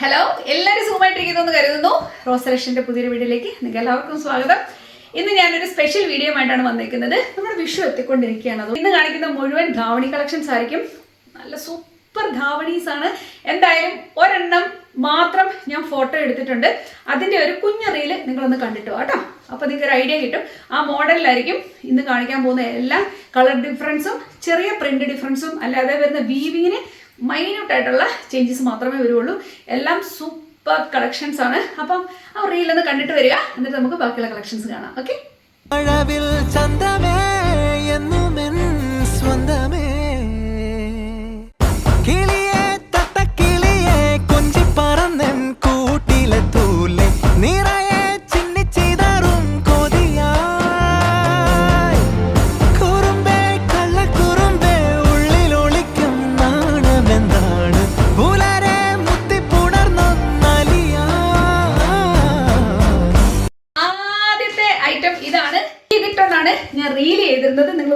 Hello എല്ലാവരും സുഖമായിട്ടിരിക്കുന്നു എന്ന് കരുതുന്നു. റോസ് പുതിയ പുതിയൊരു വീഡിയോയിലേക്ക് നിങ്ങൾക്ക് എല്ലാവർക്കും സ്വാഗതം. ഇന്ന് ഞാനൊരു സ്പെഷ്യൽ വീഡിയോ ആയിട്ടാണ് വന്നിരിക്കുന്നത് നമ്മുടെ വിഷു എത്തിക്കൊണ്ടിരിക്കുകയാണ്. അത് ഇന്ന് കാണിക്കുന്ന മുഴുവൻ ധാവണി കളക്ഷൻസ് ആയിരിക്കും. നല്ല സൂപ്പർ ധാവണീസ് ആണ്. എന്തായാലും ഒരെണ്ണം മാത്രം ഞാൻ ഫോട്ടോ എടുത്തിട്ടുണ്ട്. അതിന്റെ ഒരു കുഞ്ഞു റീൽ നിങ്ങളൊന്ന് കണ്ടിട്ടോ കേട്ടോ. അപ്പോൾ നിങ്ങൾക്ക് ഒരു ഐഡിയ കിട്ടും. ആ മോഡലിലായിരിക്കും ഇന്ന് കാണിക്കാൻ പോകുന്ന എല്ലാ കളർ ഡിഫറൻസും ചെറിയ പ്രിന്റ് ഡിഫറൻസും അല്ലാതെ വരുന്ന വീവിങ്ങിന് മൈന്യൂട്ട് ആയിട്ടുള്ള ചേഞ്ചസ് മാത്രമേ വരുള്ളൂ എല്ലാം സൂപ്പർ കളക്ഷൻസ് ആണ്. അപ്പം ആ റീൽ ഒന്ന് കണ്ടിട്ട് വരിക. എന്നിട്ട് നമുക്ക് ബാക്കിയുള്ള കളക്ഷൻസ് കാണാം. ഓക്കെ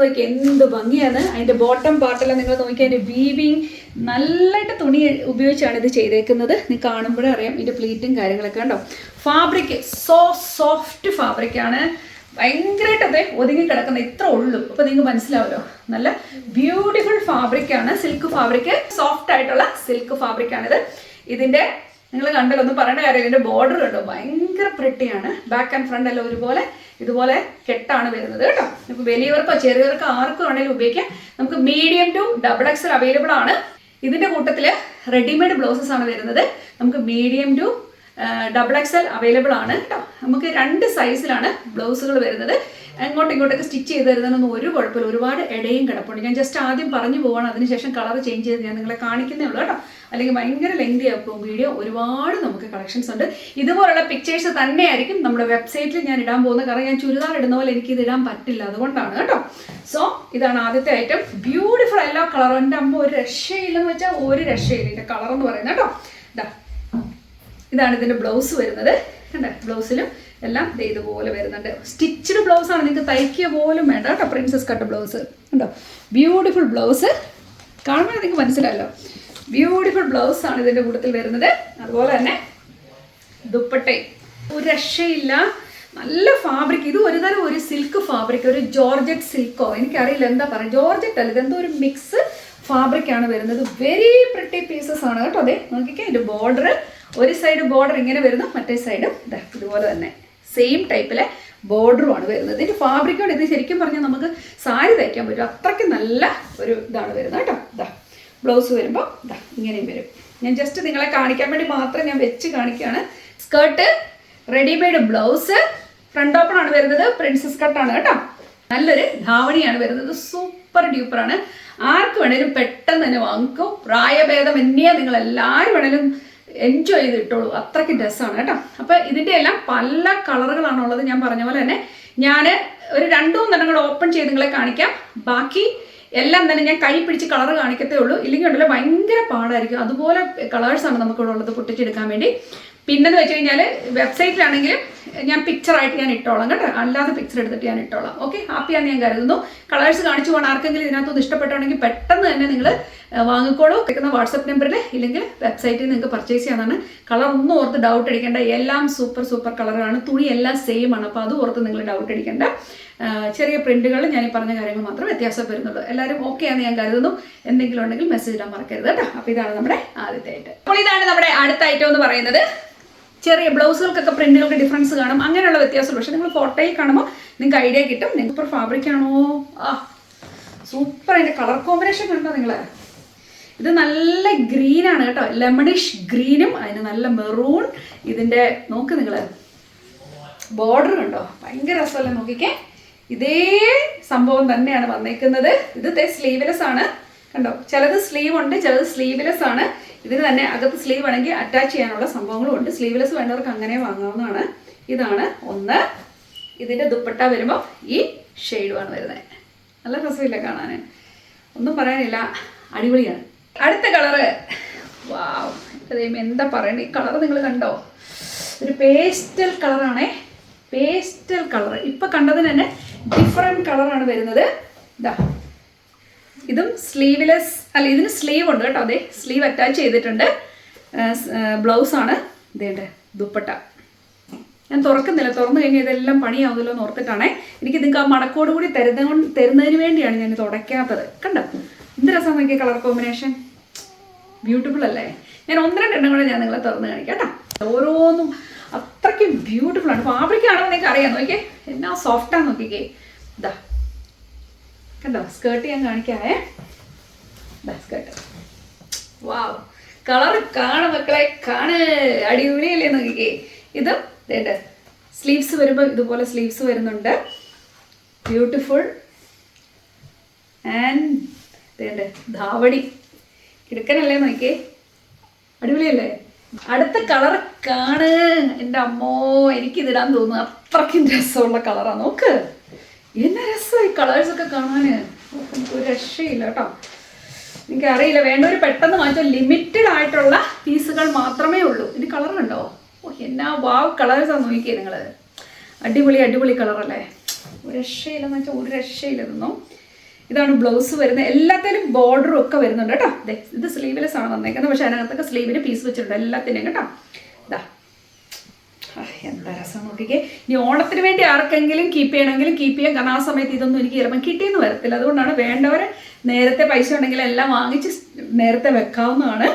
നോക്കി എന്ത് ഭംഗിയാണ്. അതിന്റെ ബോട്ടം പാർട്ടെല്ലാം നിങ്ങൾ നോക്കി അതിന്റെ വീവിങ് നല്ലതായിട്ട് തുണി ഉപയോഗിച്ചാണ് ഇത് ചെയ്തേക്കുന്നത്. നീ കാണുമ്പോഴേ അറിയാം ഇതിന്റെ പ്ലീറ്റും കാര്യങ്ങളൊക്കെ ഉണ്ടോ ഫാബ്രിക് സോ സോഫ്റ്റ് ഫാബ്രിക്കാണ് ഭയങ്കരമായിട്ട് അതെ ഒതുങ്ങി കിടക്കുന്ന ഇത്ര ഉള്ളൂ. അപ്പൊ നിങ്ങൾക്ക് മനസ്സിലാവല്ലോ? നല്ല ബ്യൂട്ടിഫുൾ ഫാബ്രിക് ആണ്. സിൽക്ക് ഫാബ്രിക് സോഫ്റ്റ് ആയിട്ടുള്ള സിൽക്ക് ഫാബ്രിക് ആണിത്. ഇതിന്റെ നിങ്ങൾ കണ്ടല്ലോ ഒന്നും പറയേണ്ട കാര്യം ഇതിന്റെ ബോർഡർ കണ്ടോ? ഭയങ്കര പ്രിട്ടിയാണ് ബാക്ക് ആൻഡ് ഫ്രണ്ട് എല്ലാം ഒരുപോലെ ഇതുപോലെ കെട്ടാണ് വരുന്നത് കേട്ടോ. ഇപ്പൊ വലിയവർക്കോ ചെറിയവർക്കോ ആർക്കും വേണമെങ്കിലും ഉപയോഗിക്കാം. നമുക്ക് medium to double XL available ആണ്. ഇതിന്റെ കൂട്ടത്തിൽ റെഡിമെയ്ഡ് ബ്ലൗസസ് ആണ് വരുന്നത്. നമുക്ക് medium to double XL available ആണ് കേട്ടോ. നമുക്ക് രണ്ട് സൈസിലാണ് ബ്ലൗസുകൾ വരുന്നത്. അങ്ങോട്ടും ഇങ്ങോട്ടൊക്കെ സ്റ്റിച്ച് ചെയ്ത് തരുന്നതിനൊന്നും ഒരു കുഴപ്പമില്ല. ഒരുപാട് ഇടയും കിടപ്പുണ്ട്. ഞാൻ ജസ്റ്റ് ആദ്യം പറഞ്ഞു പോവാണ്. അതിനുശേഷം കളർ ചേഞ്ച് ചെയ്ത് ഞാൻ നിങ്ങളെ കാണിക്കുന്നേ ഉള്ളൂ കേട്ടോ. അല്ലെങ്കിൽ ഭയങ്കര ലെങ്തി ആക്കും. വീഡിയോ ഒരുപാട് നമുക്ക് കളക്ഷൻസ് ഉണ്ട്. ഇതുപോലുള്ള പിക്ചേഴ്സ് തന്നെയായിരിക്കും നമ്മുടെ വെബ്സൈറ്റിൽ ഞാൻ ഇടാൻ പോകുന്നത്. കാരണം ഞാൻ ചുരിദാർ ഇടുന്ന പോലെ എനിക്ക് ഇടാൻ പറ്റില്ല. അതുകൊണ്ടാണ് കേട്ടോ. സോ ഇതാണ് ആദ്യത്തെ ഐറ്റം ബ്യൂട്ടിഫുൾ എല്ലാ കളറും എന്റെ അമ്മ ഒരു രക്ഷയില്ലെന്ന് വെച്ചാൽ ഒരു രക്ഷയില്ല. ഇതിന്റെ കളർ എന്ന് പറയുന്നത് കേട്ടോ. ഇതാ ഇതാണ് ഇതിന്റെ ബ്ലൗസ് വരുന്നത്. കണ്ടേ? ബ്ലൗസിലും എല്ലാം ദേ ഇതുപോലെ വരുന്നുണ്ട്. സ്റ്റിച്ച്ഡ് ബ്ലൗസ് ആണ്. നിങ്ങൾക്ക് തയ്ക്കുക പോലും വേണ്ട കേട്ടോ. പ്രിൻസസ് കട്ട് ബ്ലൗസ് കണ്ടോ? ബ്യൂട്ടിഫുൾ ബ്ലൗസ് കാണുമ്പോൾ നിങ്ങൾക്ക് മനസ്സിലായല്ലോ. ബ്യൂട്ടിഫുൾ ബ്ലൗസ് ആണ് ഇതിന്റെ കൂട്ടത്തിൽ വരുന്നത്. അതുപോലെ തന്നെ ദുപ്പട്ടയും. ഒരു രക്ഷയില്ല. നല്ല ഫാബ്രിക് ഇത് ഒരു തരം ഒരു സിൽക്ക് ഫാബ്രിക് ഒരു ജോർജറ്റ് സിൽക്കോ എനിക്കറിയില്ല. എന്താ പറയുക? ജോർജറ്റ് അല്ല. ഇതെന്തോ ഒരു മിക്സ് ഫാബ്രിക് ആണ് വരുന്നത്. വെരി പ്രിട്ടി പീസസ് ആണ്. കേട്ടോ അതെ നോക്കിക്കേ ഇതിന്റെ ബോർഡർ ഒരു സൈഡ് ബോർഡർ ഇങ്ങനെ വരുന്നു. മറ്റേ സൈഡും ഇതുപോലെ തന്നെ. സെയിം ടൈപ്പിലെ ബോർഡറുമാണ് വരുന്നത്. ഇതിന്റെ ഫാബ്രിക്കോട് ഇത് ശരിക്കും പറഞ്ഞാൽ നമുക്ക് സാരി തയ്ക്കാൻ പറ്റും. അത്രയ്ക്ക് നല്ല ഒരു ഇതാണ് വരുന്നത് കേട്ടോ. ഇതാ ബ്ലൗസ് വരുമ്പോൾ ഇതാ ഇങ്ങനെയും വരും. ഞാൻ ജസ്റ്റ് നിങ്ങളെ കാണിക്കാൻ വേണ്ടി മാത്രം ഞാൻ വെച്ച് കാണിക്കുകയാണ്. Skirt readymade blouse front open ആണ് വരുന്നത്. പ്രിൻസസ് കട്ടാണ് കേട്ടോ. നല്ലൊരു ധാവണിയാണ് വരുന്നത്. സൂപ്പർ ഡ്യൂപ്പറാണ് ആർക്ക് വേണേലും പെട്ടെന്ന് തന്നെ വാങ്ങിക്കും. പ്രായഭേദം എന്നെയാ നിങ്ങൾ എല്ലാവരും വേണേലും എൻജോയ് ചെയ്ത് ഇട്ടോളൂ അത്രയ്ക്ക് രസമാണ് കേട്ടോ. അപ്പോൾ ഇതിന്റെ എല്ലാം പല കളറുകളാണുള്ളത് ഞാൻ പറഞ്ഞ പോലെ തന്നെ. ഞാൻ ഒരു രണ്ടു മൂന്നെണ്ണം കൂടെ ഓപ്പൺ ചെയ്ത് നിങ്ങളെ കാണിക്കാം. ബാക്കി എല്ലാം തന്നെ ഞാൻ കൈ പിടിച്ച് കളർ കാണിക്കത്തേ ഉള്ളൂ. ഇല്ലെങ്കിൽ ഉണ്ടല്ലോ ഭയങ്കര പാടായിരിക്കും. അതുപോലെ കളേഴ്സാണ് നമുക്കിവിടെ ഉള്ളത് പൊട്ടിച്ചെടുക്കാൻ വേണ്ടി. പിന്നെന്ന് വെച്ച് കഴിഞ്ഞാൽ വെബ്സൈറ്റിലാണെങ്കിലും ഞാൻ പിക്ചറായിട്ട് ഞാൻ ഇട്ടോളാം കേട്ടോ. അല്ലാതെ പിക്ചർ എടുത്തിട്ട് ഞാൻ ഇട്ടോളാം. ഓക്കെ ഹാപ്പിയാന്ന് ഞാൻ കരുതുന്നു. കളേഴ്സ് കാണിച്ചു പോകണം. ആർക്കെങ്കിലും ഇതിനകത്തൊന്ന് ഇഷ്ടപ്പെട്ടാണെങ്കിൽ പെട്ടെന്ന് തന്നെ നിങ്ങൾ വാങ്ങിക്കോളൂ. കിട്ടുന്ന വാട്സപ്പ് നമ്പറിൽ ഇല്ലെങ്കിൽ വെബ്സൈറ്റിൽ നിങ്ങൾക്ക് പർച്ചേസ് ചെയ്യാനാണ് കളർ ഒന്നും ഓർത്ത് ഡൗട്ട് അടിക്കേണ്ട. എല്ലാം സൂപ്പർ സൂപ്പർ കളറാണ് തുണി എല്ലാം സെയിം ആണ്. അപ്പോൾ അത് ഓർത്ത് നിങ്ങൾ ഡൗട്ട് അടിക്കേണ്ട. ചെറിയ പ്രിന്റുകൾ ഞാൻ ഈ പറഞ്ഞ കാര്യങ്ങൾ മാത്രം വ്യത്യാസം വരുന്നുള്ളൂ. എല്ലാവരും ഓക്കെ ആണെന്ന് ഞാൻ കരുതുന്നു. എന്തെങ്കിലും ഉണ്ടെങ്കിൽ മെസ്സേജ് ഇടാൻ മറക്കരുത് കേട്ടോ. അപ്പോൾ ഇതാണ് നമ്മുടെ ആദ്യത്തെ ഐറ്റം അപ്പോൾ ഇതാണ് നമ്മുടെ അടുത്ത ഐറ്റം എന്ന് പറയുന്നത്. ചെറിയ ബ്ലൗസുകൾക്കൊക്കെ പ്രിന്റുകൾക്ക് ഡിഫറൻസ് കാണും. അങ്ങനെയുള്ള വ്യത്യാസമുള്ളൂ പക്ഷേ നിങ്ങൾ ഫോട്ടോയിൽ കാണുമ്പോൾ നിങ്ങൾക്ക് ഐഡിയ കിട്ടും. നിങ്ങൾക്ക് ഇപ്പോൾ ഫാബ്രിക് ആണോ? ആ സൂപ്പർ അതിന്റെ കളർ കോമ്പിനേഷൻ കണ്ടോ നിങ്ങൾ ഇത് നല്ല ഗ്രീൻ ആണ് കേട്ടോ. ലെമണിഷ് ഗ്രീനും അതിന് നല്ല മെറൂൺ ഇതിന്റെ നോക്ക് നിങ്ങൾ ബോർഡർ കണ്ടോ? ഭയങ്കര രസമല്ലേ നോക്കിക്കേ? ഇതേ സംഭവം തന്നെയാണ് വന്നേക്കുന്നത്. ഇത് സ്ലീവ്ലെസ് ആണ്. കണ്ടോ? ചിലത് സ്ലീവ് ഉണ്ട് ചിലത് സ്ലീവ്ലെസ് ആണ്. ഇതിന് തന്നെ അകത്ത് സ്ലീവ് ആണെങ്കിൽ അറ്റാച്ച് ചെയ്യാനുള്ള സംഭവങ്ങളും ഉണ്ട്. സ്ലീവ്ലെസ് വേണ്ടവർക്ക് അങ്ങനെ വാങ്ങാവുന്നതാണ്. ഇതാണ് ഒന്ന്. ഇതിന്റെ ദുപ്പട്ട വരുമ്പോൾ ഈ ഷെയ്ഡുമാണ് വരുന്നത് നല്ല രസമില്ല കാണാൻ ഒന്നും പറയാനില്ല. അടിപൊളിയാണ്. അടുത്ത കളറ് വാവ് എന്താ പറയണേ ഈ കളർ നിങ്ങൾ കണ്ടോ? ഒരു പേസ്റ്റൽ കളറാണേ പേസ്റ്റൽ കളർ ഇപ്പൊ കണ്ടതിന് തന്നെ ഡിഫറെന്റ് കളറാണ് വരുന്നത്. ഇതാ ഇതും സ്ലീവ്ലെസ് അല്ല ഇതിന് സ്ലീവ് ഉണ്ട് കേട്ടോ. അതെ സ്ലീവ് അറ്റാച്ച് ചെയ്തിട്ടുണ്ട്. ബ്ലൗസാണ് ഇതേണ്ട ദുപ്പട്ട. ഞാൻ തുറക്കുന്നില്ല. തുറന്നു കഴിഞ്ഞാൽ ഇതെല്ലാം പണിയാവുമല്ലോ എന്ന് ഓർത്തിട്ടാണേ. എനിക്ക് നിങ്ങൾക്ക് ആ മടക്കോട് കൂടി തരുന്ന തരുന്നതിന് വേണ്ടിയാണ് ഞാൻ ഇത് ഉടയ്ക്കാത്തത് കണ്ടോ? എന്ത് രസം നോക്കിയ കളർ കോമ്പിനേഷൻ? ബ്യൂട്ടിഫുൾ അല്ലേ? ഞാൻ ഒന്ന് രണ്ടെണ്ണം കൂടെ ഞാൻ നിങ്ങളെ തുറന്ന് കാണിക്കാം കേട്ടോ. ഓരോന്നും അത്രയ്ക്കും ബ്യൂട്ടിഫുൾ ആണ്. ഫാബ്രിക് ആണെന്ന് നിങ്ങൾക്ക് അറിയാം നോക്കിയേ എന്നാ സോഫ്റ്റാണ് നോക്കിക്കേ. ഇതാ കണ്ടോ? സ്കേർട്ട് ഞാൻ കാണിക്കാവേ. സ്കേർട്ട് വാവ് കളർ കാണ മക്കളെ കാണ്. അടിപൊളിയല്ലേ നോക്കിക്കേ. ഇതും സ്ലീവ്സ് വരുമ്പോൾ ഇതുപോലെ സ്ലീവ്സ് വരുന്നുണ്ട്. Beautiful and ധാവടി. കിടക്കനല്ലേ നോക്കിയേ അടിപൊളിയല്ലേ? അടുത്ത കളർ കാണ്. എന്റെ അമ്മോ എനിക്കിതിടാൻ തോന്നുന്നു. അത്രയ്ക്കും രസമുള്ള കളറാണ് നോക്ക്. എന്നാ കളേഴ്സൊക്കെ ഒക്കെ കാണാൻ ഒരു രക്ഷയില്ല കേട്ടോ. എനിക്ക് അറിയില്ല വേണ്ടവർ പെട്ടെന്ന് മാറ്റാൻ ലിമിറ്റഡ് ആയിട്ടുള്ള പീസുകൾ മാത്രമേ ഉള്ളൂ. ഇതിന് കളർ ഓ എന്നാ വാവ് കളേഴ്സാണ് നോക്കിയേ നിങ്ങൾ അടിപൊളി അടിപൊളി കളറല്ലേ ഒരു രക്ഷയില്ലെന്ന് വെച്ചാൽ ഒരു രക്ഷയില്ല ഇതൊന്നും. ഇതാണ് ബ്ലൗസ് വരുന്നത്. എല്ലാത്തിലും ബോർഡറും ഒക്കെ വരുന്നുണ്ട് കേട്ടോ. ഇത് സ്ലീവ്ലെസ് ആണ് വന്നേക്കുന്നത്. പക്ഷേ അതിനകത്തൊക്കെ സ്ലീവിന് പീസ് വെച്ചിട്ടുണ്ട് എല്ലാത്തിനെയും കേട്ടോ. ഇതാ എന്താ രസം നോക്കിക്കേ. ഇനി ഓണത്തിന് വേണ്ടി ആർക്കെങ്കിലും കീപ്പ് ചെയ്യണമെങ്കിലും കീപ്പ് ചെയ്യാം. കാരണം ആ സമയത്ത് ഇതൊന്നും എനിക്ക് ചിലപ്പം കിട്ടിയെന്ന് വരത്തില്ല. അതുകൊണ്ടാണ് വേണ്ടവർ നേരത്തെ പൈസ ഉണ്ടെങ്കിൽ എല്ലാം വാങ്ങിച്ച് നേരത്തെ വെക്കാവുന്നതാണ്.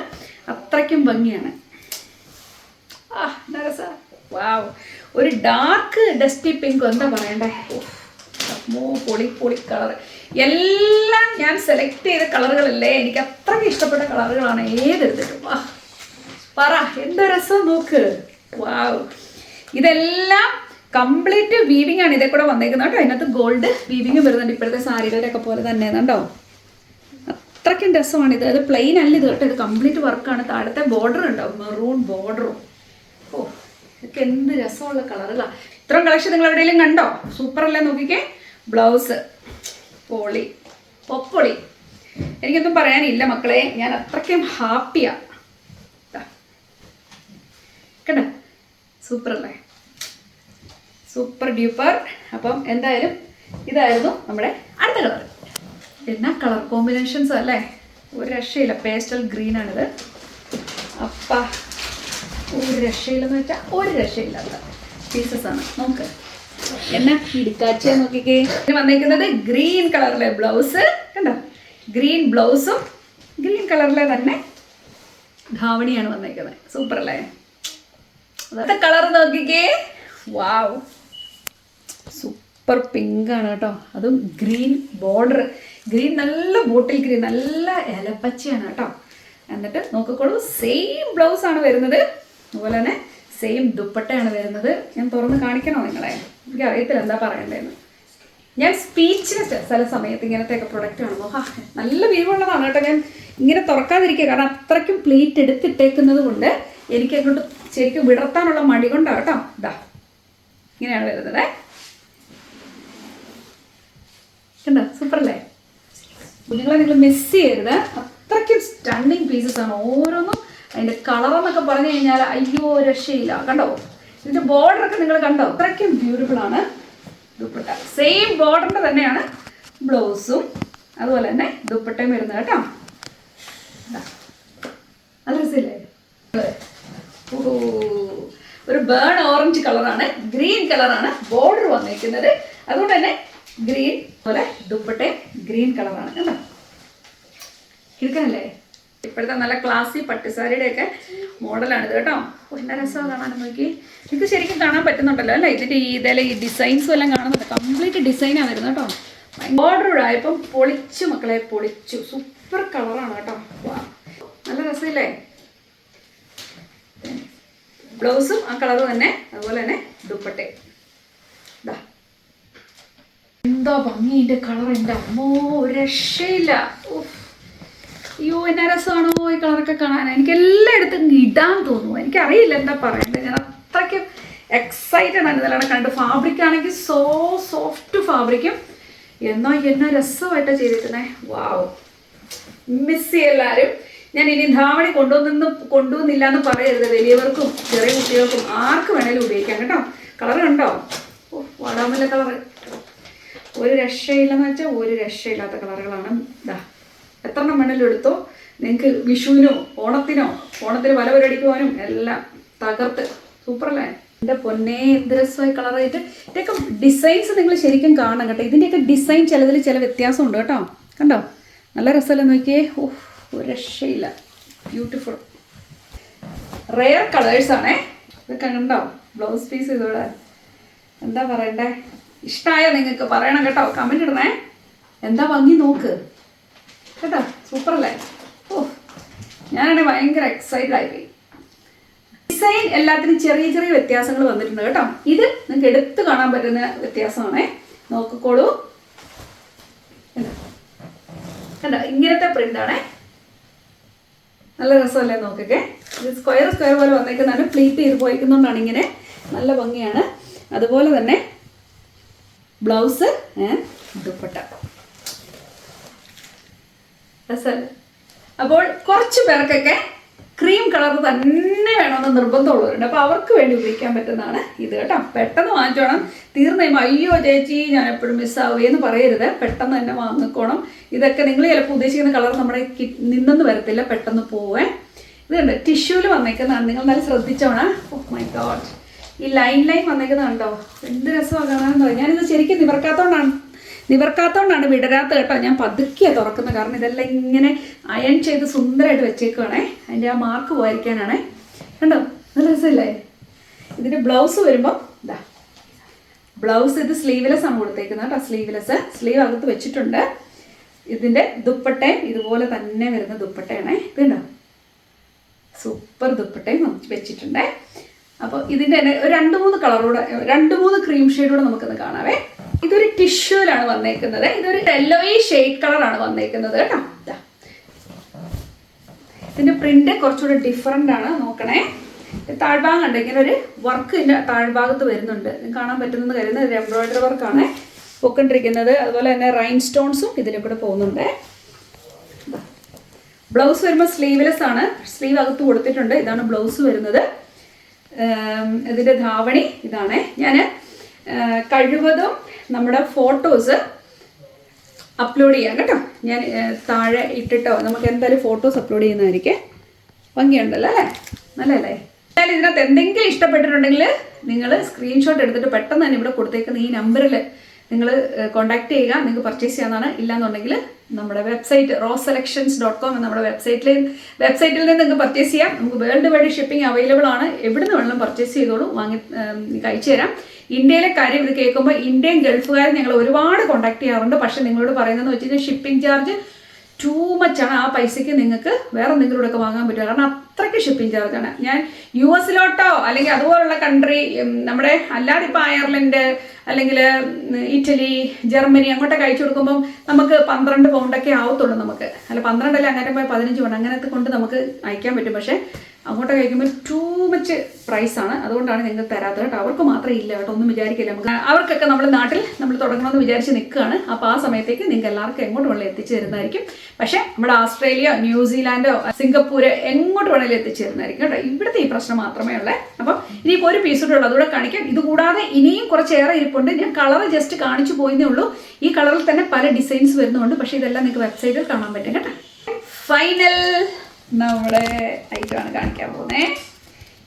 അത്രയ്ക്കും ഭംഗിയാണ്. ആ എന്താ രസ? വാവ്. ഒരു ഡാർക്ക് ഡസ്റ്റി പിങ്ക് എന്താ പറയണ്ടേ? മോ പൊളി പൊളി കളർ എല്ലാം ഞാൻ സെലക്ട് ചെയ്ത കളറുകളല്ലേ എനിക്ക് അത്രയ്ക്ക് ഇഷ്ടപ്പെട്ട കളറുകളാണ് ഏതെടുത്തിട്ടും. വാ പറ എന്താ രസം നോക്ക്? വാവ്. ഇതെല്ലാം കംപ്ലീറ്റ് വീവിംഗ് ആണ് ഇതേ കൂടെ വന്നേക്കുന്നത് കേട്ടോ. അതിനകത്ത് ഗോൾഡ് വീവിംഗ് വരുന്നുണ്ട്. ഇപ്പോഴത്തെ സാരികളുടെ ഒക്കെ പോലെ തന്നെ കണ്ടോ? അത്രയ്ക്കും ഇത്. അത് പ്ലെയിൻ അല്ല ഇത് കേട്ടോ. ഇത് കംപ്ലീറ്റ് വർക്കാണ് താഴത്തെ ബോർഡർ ഉണ്ടാവും മെറൂൺ ബോർഡറും ഓ ഇതൊക്കെ എന്ത് രസമുള്ള കളറുകളാണ് ഇത്രയും കളക്ഷൻ നിങ്ങൾ എവിടെയെങ്കിലും കണ്ടോ? സൂപ്പർ അല്ലേ നോക്കിക്കേ? ബ്ലൗസ് പൊളി പൊപ്പൊളി. എനിക്കൊന്നും പറയാനില്ല മക്കളെ. ഞാൻ അത്രയ്ക്കും ഹാപ്പിയാ കണ്ടോ? സൂപ്പർ അല്ലേ? സൂപ്പർ ഡ്യൂപ്പർ അപ്പം എന്തായാലും ഇതായിരുന്നു നമ്മുടെ അടുത്ത കളർ എന്നാ കളർ കോമ്പിനേഷൻസ് അല്ലേ? ഒരു രക്ഷയില്ല. പേസ്റ്റൽ ഗ്രീൻ ആണിത്. അപ്പ. ഒരു രക്ഷയില്ലെന്ന് വെച്ചാൽ ഒരു രക്ഷയില്ലാത്ത പീസസ് ആണ്. നോക്ക്. എന്നാ ഇടുക്കാച്ച നോക്കിക്കേ. വന്നേക്കുന്നത് ഗ്രീൻ കളറിലെ ബ്ലൗസ് കണ്ടോ? ഗ്രീൻ ബ്ലൗസും ഗ്രീൻ കളറിലെ തന്നെ ധാവണിയാണ് വന്നേക്കുന്നത്. സൂപ്പർ അല്ലേ? അതൊക്കെ കളർ നോക്കിക്കേ. വാവ് സൂപ്പർ പിങ്ക് ആണ് കേട്ടോ. അതും ഗ്രീൻ ബോർഡർ ഗ്രീൻ നല്ല ബോട്ടിൽ ഗ്രീൻ നല്ല ഇലപ്പച്ചയാണ് കേട്ടോ. എന്നിട്ട് നോക്കിക്കോളൂ സെയിം ബ്ലൗസ് ആണ് വരുന്നത്. അതുപോലെ തന്നെ സെയിം ദുപ്പട്ടയാണ് വരുന്നത്. ഞാൻ തുറന്ന് കാണിക്കണോ നിങ്ങളെ? എനിക്ക് അറിയത്തില്ല എന്താ പറയണ്ടേന്ന് ഞാൻ സ്പീച്ച്ലെസ് ചില സമയത്ത് ഇങ്ങനത്തെയൊക്കെ പ്രൊഡക്റ്റ് കാണുമ്പോൾ ഹാ നല്ല വീവുള്ളതാണ് കേട്ടോ ഞാൻ. ഇങ്ങനെ തുറക്കാതിരിക്കുക കാരണം അത്രയ്ക്കും പ്ലേറ്റ് എടുത്തിട്ടേക്കുന്നത് കൊണ്ട് എനിക്ക് അങ്ങോട്ട് ശരിക്കും വിടർത്താനുള്ള മടി കൊണ്ടാണ് കേട്ടോ. ഇതാ ഇങ്ങനെയാണ് വരുന്നത്. കണ്ടോ? സൂപ്പർ അല്ലേ കുഞ്ഞുങ്ങളെ നിങ്ങൾ മിസ് ചെയ്യരുത്. അത്രയ്ക്കും സ്റ്റണ്ണിങ് പീസസ് ആണ്. ഓരോന്നും അതിന്റെ കളർ എന്നൊക്കെ പറഞ്ഞു കഴിഞ്ഞാൽ അയ്യോ രക്ഷയില്ല. കണ്ടോ? ഇതിന്റെ ബോർഡർ ഒക്കെ നിങ്ങൾ കണ്ടോ? അത്രയ്ക്കും ബ്യൂട്ടിഫുൾ ആണ്. ദുപ്പട്ട. സെയിം ബോർഡറിന്റെ തന്നെയാണ് ബ്ലൗസും അതുപോലെ തന്നെ ദുപ്പട്ടയും വരുന്നത് കേട്ടോ. ഒരു ബേൺ ഓറഞ്ച് കളറാണ് ഗ്രീൻ കളറാണ് ബോർഡർ വന്നിരിക്കുന്നത് അതുകൊണ്ട് തന്നെ ഗ്രീൻ പോലെ ദുപ്പട്ടെ ഗ്രീൻ കളറാണ് കേട്ടോ. കിടക്കനല്ലേ ഇപ്പോഴത്തെ നല്ല ക്ലാസ്സി പട്ടുസാരിയുടെ ഒക്കെ മോഡലാണിത് കേട്ടോ. എന്നാ രസമാണ് കാണാൻ നോക്കി. നിങ്ങൾക്ക് ശരിക്കും കാണാൻ പറ്റുന്നുണ്ടല്ലോ അല്ലേ? ഇതിന്റെ ഈ ഇതിലെ ഈ ഡിസൈൻസും എല്ലാം കാണുന്നുണ്ട് കംപ്ലീറ്റ് ഡിസൈനാണ് വരുന്നത് കേട്ടോ. ബോർഡർ ഇപ്പം പൊളിച്ചു മക്കളെ പൊളിച്ചു. സൂപ്പർ കളറാണ് കേട്ടോ. നല്ല രസമില്ലേ? ബ്ലൗസും ആ കളർ തന്നെ അതുപോലെ തന്നെ ദുപ്പട്ടയും ദാ എന്താ ഭംഗി ഇതിന്റെ കളർ എന്റെ അമ്മോ രക്ഷയില്ല. അയ്യോ എന്നെ രസമാണോ ഈ കളറൊക്കെ കാണാൻ? എനിക്ക് എല്ലായിടത്തും ഇടാൻ തോന്നുന്നു. എനിക്കറിയില്ല എന്താ പറയുന്നത് ഞാൻ അത്രയ്ക്കും എക്സൈറ്റഡ് ആണ്. ഇതെല്ലാം കണ്ട് ഫാബ്രിക് ആണെങ്കിൽ സോ സോഫ്റ്റ് ഫാബ്രിക്കും എന്നാ എന്നാ രസമായിട്ടാണ് ചെയ്തിരിക്കുന്നത് വാവ് മിസ് ചെയ്യെല്ലാവരും ഞാൻ ഇനി ധാവണി കൊണ്ടുവന്നു കൊണ്ടുവന്നില്ല എന്ന് പറയരുത്. വലിയവർക്കും ചെറിയ കുട്ടികൾക്കും ആർക്ക് വേണേലും ഉപയോഗിക്കാം കേട്ടോ. കളർ കണ്ടോ ഓ വാടാമല്ല കളർ ഒരു രക്ഷയില്ലെന്ന് വെച്ചാൽ ഒരു രക്ഷയില്ലാത്ത കളറുകളാണ്. ഇതാ എത്ര എണ്ണം എടുത്തോ നിങ്ങൾക്ക് വിഷുവിനോ ഓണത്തിനോ ഓണത്തിന് പല പരടിക്കുവാനും എല്ലാം തകർത്ത്. സൂപ്പർ അല്ലേ എന്റെ പൊന്നേ എന്ത് രസമായി കളറായിട്ട്. ഇതൊക്കെ ഡിസൈൻസ് നിങ്ങൾ ശരിക്കും കാണണം കേട്ടോ. ഇതിന്റെയൊക്കെ ഡിസൈൻ ചിലതിൽ ചില വ്യത്യാസമുണ്ട് കേട്ടോ. കണ്ടോ? നല്ല രസമല്ലേ നോക്കിയേ? ഓ രക്ഷയില്ല. ബ്യൂട്ടിഫുൾ റെയർ കളേഴ്സാണേ ഇതൊക്കെ കണ്ടോ? ബ്ലൗസ് പീസ് ഇതോടെ. എന്താ പറയണ്ടേ? ഇഷ്ടമായോ നിങ്ങൾക്ക്? പറയണം കേട്ടോ. കമന്റ് ഇടണേ. എന്താ ഭംഗി നോക്ക്. കേട്ടോ? സൂപ്പർ അല്ലേ? ഓ ഞാനാണെങ്കിൽ ഭയങ്കര എക്സൈറ്റഡ് ആയിപ്പോയി. ഡിസൈൻ എല്ലാത്തിനും ചെറിയ ചെറിയ വ്യത്യാസങ്ങൾ വന്നിട്ടുണ്ട് കേട്ടോ. ഇത് നിങ്ങൾക്ക് എടുത്തു കാണാൻ പറ്റുന്ന വ്യത്യാസമാണേ. നോക്കിക്കോളൂ. കണ്ടോ? ഇങ്ങനത്തെ പ്രിന്റ് ആണേ. നല്ല രസമല്ലേ നോക്കൊക്കെ? ഇത് സ്ക്വയർ സ്ക്വയർ പോലെ വന്നേക്കുന്നതാണ്. പ്ലീറ്റ് ചെയ്ത് പോയിക്കുന്നതുകൊണ്ടാണ് ഇങ്ങനെ. നല്ല ഭംഗിയാണ്. അതുപോലെ തന്നെ ബ്ലൗസ് ദുപ്പട്ട. അപ്പോൾ കുറച്ച് പേർക്കൊക്കെ ക്രീം കളർ തന്നെ വേണമെന്ന് നിർബന്ധമുള്ളവരുണ്ട്. അപ്പോൾ അവർക്ക് വേണ്ടി ഉപയോഗിക്കാൻ പറ്റുന്നതാണ് ഇത് കേട്ടോ. പെട്ടെന്ന് വാങ്ങിച്ചോണം തീർന്നു കഴിയുമ്പോൾ അയ്യോ ചേച്ചി ഞാൻ എപ്പോഴും മിസ്സാവുക എന്ന് പറയരുത്. പെട്ടെന്ന് തന്നെ വാങ്ങിക്കോണം. ഇതൊക്കെ നിങ്ങൾ ചിലപ്പോൾ ഉദ്ദേശിക്കുന്ന കളർ നമ്മുടെ നിന്നെന്ന് വരത്തില്ല. പെട്ടെന്ന് പോവേ. ഇത് ടിഷ്യൂവിൽ വന്നേക്കുന്നതാണ്. നിങ്ങൾ നല്ല ശ്രദ്ധിച്ചോണം. ഓ മൈ ഗോഡ് ഈ ലൈൻ ലൈൻ വന്നേക്കുന്നുണ്ടോ എന്ത് രസമാണ് കാണാനെന്നോ ഞാനിത് ശരിക്കും നിവർക്കാത്തോണ്ടാണ്. നിവർക്കാത്തോണ്ടാണ് വിടരാത്ത കേട്ടോ. ഞാൻ പതുക്കിയാണ് തുറക്കുന്നത്. കാരണം ഇതെല്ലാം ഇങ്ങനെ അയൺ ചെയ്ത് സുന്ദരമായിട്ട് വെച്ചേക്കുവാണേ. അതിന്റെ ആ മാർക്ക് പോയിരിക്കാനാണേ. കണ്ടോ? നല്ല രസമില്ലേ? ഇതിന്റെ ബ്ലൗസ് വരുമ്പോൾ ഇതാ ബ്ലൗസ് ഇത് സ്ലീവ്ലെസ് ആണ് കൊടുത്തേക്കുന്നത് കേട്ടോ. സ്ലീവ്ലെസ് സ്ലീവ് അകത്ത് വെച്ചിട്ടുണ്ട്. ഇതിന്റെ ദുപ്പട്ടയും ഇതുപോലെ തന്നെ വരുന്ന ദുപ്പട്ടയാണേ. കണ്ടോ? സൂപ്പർ ദുപ്പട്ടയും വെച്ചിട്ടുണ്ട്. അപ്പോൾ ഇതിന്റെ തന്നെ ഒരു രണ്ട് മൂന്ന് കളറൂടെ രണ്ട് മൂന്ന് ക്രീം ഷെയ്ഡൂടെ നമുക്കൊന്ന് കാണാവേ. ഇതൊരു ടിഷ്യൂലാണ് വന്നേക്കുന്നത്. ഇതൊരു യെല്ലോയി ഷെയ്ഡ് കളറാണ് വന്നേക്കുന്നത് കേട്ടോ. ഇതാ ഇതിന്റെ പ്രിന്റ് കുറച്ചുകൂടെ ഡിഫറെന്റ് ആണ്. നോക്കണേ. താഴ്ഭാഗം ഉണ്ട് ഇങ്ങനെ ഒരു വർക്ക് ഇതിന്റെ താഴ്ഭാഗത്ത് വരുന്നുണ്ട്. കാണാൻ പറ്റുന്നത് കരുതുന്നത് ഒരു എംബ്രോയിഡറി വർക്കാണ് പൊക്കൊണ്ടിരിക്കുന്നത് അതുപോലെ തന്നെ റൈൻ സ്റ്റോൺസും ഇതിൽ കൂടെ പോകുന്നുണ്ട്. ബ്ലൗസ് വരുമ്പോൾ സ്ലീവ്ലെസ് ആണ്. സ്ലീവ് അകത്ത് കൊടുത്തിട്ടുണ്ട്. ഇതാണ് ബ്ലൗസ് വരുന്നത്. ഉം, ഇതിന്റെ ധാവണി ഇതാണ്. ഞാൻ കഴിവതും നമ്മുടെ ഫോട്ടോസ് അപ്ലോഡ് ചെയ്യാം കേട്ടോ. ഞാൻ താഴെ ഇട്ടിട്ടോ. നമുക്ക് എന്തായാലും ഫോട്ടോസ് അപ്ലോഡ് ചെയ്യുന്നതായിരിക്കും. ഭംഗിയുണ്ടല്ലോ അല്ലേ? നല്ലല്ലേ എന്തായാലും ഇതിനകത്ത് എന്തെങ്കിലും ഇഷ്ടപ്പെട്ടിട്ടുണ്ടെങ്കിൽ നിങ്ങൾ സ്ക്രീൻഷോട്ട് എടുത്തിട്ട് പെട്ടെന്ന് തന്നെ ഇവിടെ കൊടുത്തേക്കുന്ന ഈ നമ്പറിൽ നിങ്ങൾ കോൺടാക്ട് ചെയ്യുക. നിങ്ങൾക്ക് പർച്ചേസ് ചെയ്യാവുന്നതാണ്. ഇല്ലാന്നുണ്ടെങ്കിൽ നമ്മുടെ website Rose Selections dot com നമ്മുടെ വെബ്സൈറ്റിൽ വെബ്സൈറ്റിൽ നിന്ന് നിങ്ങൾക്ക് പർച്ചേസ് ചെയ്യാം. നമുക്ക് വേൾഡ് വൈഡ് ഷിപ്പിംഗ് അവൈലബിൾ ആണ്. എവിടുന്ന് വേണമെങ്കിലും പർച്ചേസ് ചെയ്തോളൂ. വാങ്ങി കഴിച്ചു തരാം. ഇന്ത്യയിലെ കാര്യം ഇത് കേൾക്കുമ്പോൾ ഇന്ത്യൻ ഗൾഫുകാർ ഞങ്ങൾ ഒരുപാട് കോൺടാക്ട് ചെയ്യാറുണ്ട്. പക്ഷേ നിങ്ങളോട് പറയുന്നതെന്ന് വെച്ച് കഴിഞ്ഞാൽ ഷിപ്പിംഗ് ചാർജ് ടൂ മച്ചാണ് ആ പൈസയ്ക്ക് നിങ്ങൾക്ക് വേറെ എന്തെങ്കിലും ഒക്കെ വാങ്ങാൻ പറ്റുക കാരണം അത്രയ്ക്ക് ഷിപ്പിംഗ് ചാർജാണ് ഞാൻ യു എസിലോട്ടോ അല്ലെങ്കിൽ അതുപോലുള്ള കൺട്രി നമ്മുടെ അല്ലാതെ ഇപ്പോൾ അയർലൻഡ് അല്ലെങ്കിൽ ഇറ്റലി ജർമ്മനി അങ്ങോട്ടൊക്കെ അയച്ചു കൊടുക്കുമ്പം നമുക്ക് പന്ത്രണ്ട് പൗണ്ടൊക്കെ ആവത്തുള്ളൂ നമുക്ക്. അല്ല പന്ത്രണ്ടല്ല അങ്ങനെ പോയി പതിനഞ്ച് പൗണ്ട് അങ്ങനത്തെ കൊണ്ട് നമുക്ക് അയക്കാൻ പറ്റും. പക്ഷേ അങ്ങോട്ടൊക്കെ അയക്കുമ്പോൾ ടൂ മച്ച് പ്രൈസ് ആണ്. അതുകൊണ്ടാണ് നിങ്ങൾ തരാത്തത് കേട്ടോ. അവർക്ക് മാത്രമേ ഇല്ല കേട്ടോ. ഒന്നും വിചാരിക്കില്ല നമുക്ക്. അവർക്കൊക്കെ നമ്മൾ നാട്ടിൽ നമ്മൾ തുടങ്ങണമെന്ന് വിചാരിച്ച് നിൽക്കുകയാണ്. അപ്പോൾ ആ സമയത്തേക്ക് നിങ്ങൾക്ക് എല്ലാവർക്കും എങ്ങോട്ട് വേണമെങ്കിലും എത്തിച്ചു തരുന്നതായിരിക്കും. പക്ഷേ നമ്മുടെ ഓസ്ട്രേലിയ ന്യൂസിലാൻഡോ സിംഗപ്പൂര് എങ്ങോട്ട് വേണമെങ്കിലും എത്തിച്ചു തരുന്നതായിരിക്കും കേട്ടോ. ഇവിടുത്തെ ഈ പ്രശ്നം മാത്രമേ ഉള്ളേ. അപ്പം ഇനിയിപ്പോൾ ഒരു പീസ് കൂടെ ഉള്ളൂ അതുകൂടെ കാണിക്കാം. ഇത് കൂടാതെ ഇനിയും കുറച്ചേറെ ഇരിപ്പുണ്ട്. ഞാൻ കളർ ജസ്റ്റ് കാണിച്ചു പോയതേ ഉള്ളൂ. ഈ കളറിൽ തന്നെ പല ഡിസൈൻസ് വരുന്നുണ്ട്. പക്ഷേ ഇതെല്ലാം നിങ്ങൾക്ക് വെബ്സൈറ്റിൽ കാണാൻ പറ്റും കേട്ടോ. ഫൈനൽ നമ്മുടെ ഐറ്റമാണ് കാണിക്കാൻ പോകുന്നത്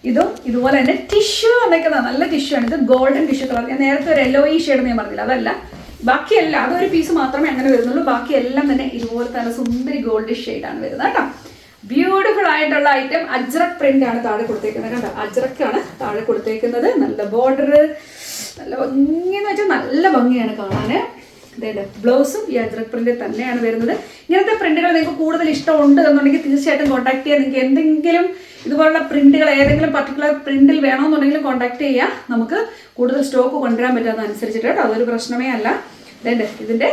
ഇതും ഇതുപോലെ തന്നെ ടിഷ്യൂ വന്നേക്കുന്ന നല്ല ടിഷ്യൂ ആണ്. ഇത് ഗോൾഡൻ ടിഷ്യൂ കളർ ഞാൻ നേരത്തെ ഒരു യെല്ലോ ഈ ഷെയ്ഡ് ഞാൻ പറഞ്ഞില്ല. അതല്ല. ബാക്കിയല്ല അതൊരു പീസ് മാത്രമേ അങ്ങനെ വരുന്നുള്ളൂ. ബാക്കി എല്ലാം തന്നെ ഇതുപോലെ തന്നെ സുന്ദരി ഗോൾഡ് ഷെയ്ഡാണ് വരുന്നത് കേട്ടോ. ബ്യൂട്ടിഫുൾ ആയിട്ടുള്ള ഐറ്റം അജ്രക് പ്രിന്റ് ആണ് താഴെ കൊടുത്തേക്കുന്നത്. കണ്ടോ? അജ്രക്കാണ് താഴെ കൊടുത്തേക്കുന്നത്. നല്ല ബോർഡർ നല്ല ഭംഗി എന്ന് വെച്ചാൽ നല്ല ഭംഗിയാണ് കാണാൻ ഇതേണ്ട ബ്ലൗസും ഈ അജ്രക് പ്രിന്റ് തന്നെയാണ് വരുന്നത്. ഇങ്ങനത്തെ പ്രിന്റുകൾ നിങ്ങൾക്ക് കൂടുതൽ ഇഷ്ടമുണ്ട് എന്നുണ്ടെങ്കിൽ തീർച്ചയായിട്ടും കോൺടാക്ട് ചെയ്യാം. നിങ്ങൾക്ക് എന്തെങ്കിലും ഇതുപോലുള്ള പ്രിന്റുകൾ ഏതെങ്കിലും പർട്ടിക്കുലർ പ്രിന്റിൽ വേണമെന്നുണ്ടെങ്കിലും കോൺടാക്ട് ചെയ്യാം. നമുക്ക് കൂടുതൽ സ്റ്റോക്ക് കൊണ്ടുവരാൻ പറ്റാത്ത അനുസരിച്ചിട്ട് കേട്ടോ. അതൊരു പ്രശ്നമേ അല്ല. ഇതിന്റെ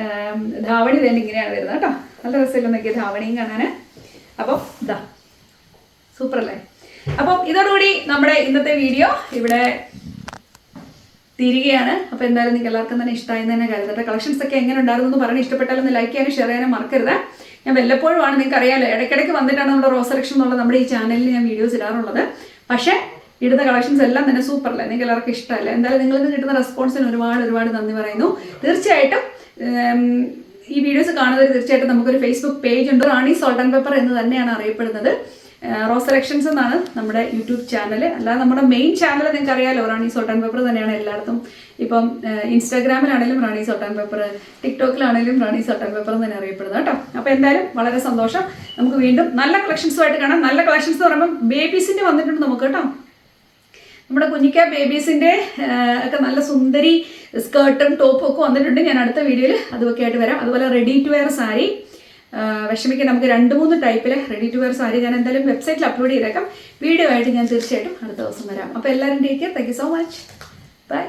ആം, ധാവണി തന്നെ ഇങ്ങനെയാണ് വരുന്നത് കേട്ടോ. നല്ല രസമില്ല നോക്കിയ ധാവണിയും കാണാൻ അപ്പം ഇതാ സൂപ്പർ അല്ലേ അപ്പം ഇതോടുകൂടി നമ്മുടെ ഇന്നത്തെ വീഡിയോ ഇവിടെ തീരുകയാണ്. അപ്പോൾ എന്തായാലും നിങ്ങൾക്ക് എല്ലാവർക്കും തന്നെ ഇഷ്ടമായി തന്നെ കരുതട്ടെ. കളക്ഷൻസ് ഒക്കെ എങ്ങനെ ഉണ്ടായിരുന്നു എന്ന് പറഞ്ഞ് ഇഷ്ടപ്പെട്ടാലൊന്ന് ലൈക്ക് ചെയ്യാനും ഷെയർ ചെയ്യാനും മറക്കരുത്. ഞാൻ വല്ലപ്പോഴുമാണ് നിങ്ങൾക്ക് അറിയാമല്ലോ ഇടയ്ക്കിടയ്ക്ക് വന്നിട്ടാണ് നമ്മുടെ റോസ് സെലക്ഷൻ എന്നുള്ള നമ്മുടെ ഈ ചാനലിൽ ഞാൻ വീഡിയോസ് ഇടാറുള്ളത്. പക്ഷേ ഇടുന്ന കളക്ഷൻസ് എല്ലാം തന്നെ സൂപ്പർ അല്ലേ നിങ്ങൾക്ക് എല്ലാവർക്കും ഇഷ്ടമല്ലേ? എന്തായാലും നിങ്ങളിൽ നിന്ന് കിട്ടുന്ന റെസ്പോൺസിന് ഒരുപാട് ഒരുപാട് നന്ദി പറയുന്നു. തീർച്ചയായിട്ടും ഈ വീഡിയോസ് കാണുന്നവർ തീർച്ചയായിട്ടും നമുക്കൊരു ഫേസ്ബുക്ക് പേജ് ഉണ്ട്. റാണി സോൾട്ട് ആൻഡ് പേപ്പർ എന്ന് തന്നെയാണ് അറിയപ്പെടുന്നത്. റോസ് സെലക്ഷൻസ് എന്നാണ് നമ്മുടെ യൂട്യൂബ് ചാനൽ അല്ലാതെ നമ്മുടെ മെയിൻ ചാനൽ നിങ്ങൾക്ക് അറിയാലോ റാണി സോൾട്ട് ആൻഡ് പേപ്പർ തന്നെയാണ് എല്ലായിടത്തും. ഇപ്പം ഇൻസ്റ്റാഗ്രാമിലാണെങ്കിലും റാണി സോൾട്ട് ആൻഡ് പേപ്പർ ടിക്ടോക്കിലാണെങ്കിലും റാണി സോൾട്ട് ആൻഡ് പേപ്പർ എന്ന് തന്നെ അറിയപ്പെടുന്നത് കേട്ടോ. അപ്പോൾ എന്തായാലും വളരെ സന്തോഷം. നമുക്ക് വീണ്ടും നല്ല കളക്ഷൻസുമായിട്ട് കാണാം. നല്ല കളക്ഷൻസ് എന്ന് പറയുമ്പോൾ ബേബീസിന്റെ വന്നിട്ടുണ്ട് നമുക്ക് കേട്ടോ. നമ്മുടെ കുഞ്ഞിക്ക ബേബീസിന്റെ ആഹ്, ഒക്കെ നല്ല സുന്ദരി സ്കേർട്ടും ടോപ്പും ഒക്കെ വന്നിട്ടുണ്ട്. ഞാൻ അടുത്ത വീഡിയോയിൽ അതൊക്കെ ആയിട്ട് വരാം. അതുപോലെ റെഡി ടു വെയർ സാരി വിഷമിക്കാൻ നമുക്ക് രണ്ട് മൂന്ന് ടൈപ്പിൽ റെഡി ടു വെയർ സാരി ഞാൻ എന്തായാലും വെബ്സൈറ്റിൽ അപ്ലോഡ് ചെയ്തേക്കാം. വീഡിയോ ആയിട്ട് ഞാൻ തീർച്ചയായിട്ടും അടുത്ത ദിവസം വരാം. അപ്പോൾ എല്ലാവരും take care thank you so much bye